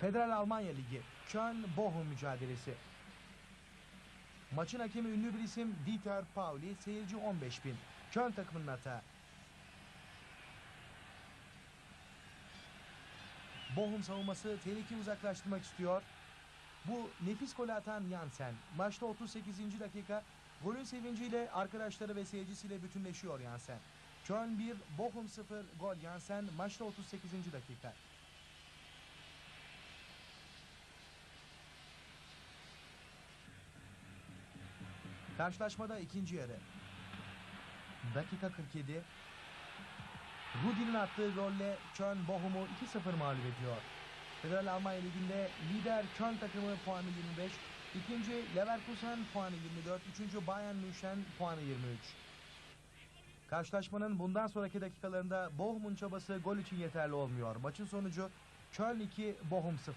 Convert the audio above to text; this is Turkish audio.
Federal Almanya Ligi Köln Bochum mücadelesi. Maçın hakemi ünlü bir isim Dieter Pauli, seyirci 15 bin. Köln takımının hata. Bochum savunması tehlikeyi uzaklaştırmak istiyor. Bu nefis golü atan Jansen. Maçta 38. dakika golün sevinciyle arkadaşları ve seyircisiyle bütünleşiyor Jansen. Köln 1, Bochum 0, gol Jansen. Maçta 38. dakika. Karşılaşmada ikinci yarı. Dakika 47. Rudi'nin attığı golle Köln Bochum'u 2-0 mağlup ediyor. Federal Almanya Ligi'nde lider Köln takımı puanı 25, ikinci Leverkusen puanı 24, üçüncü Bayern München puanı 23. Karşılaşmanın bundan sonraki dakikalarında Bochum'un çabası gol için yeterli olmuyor. Maçın sonucu Köln 2, Bochum 0.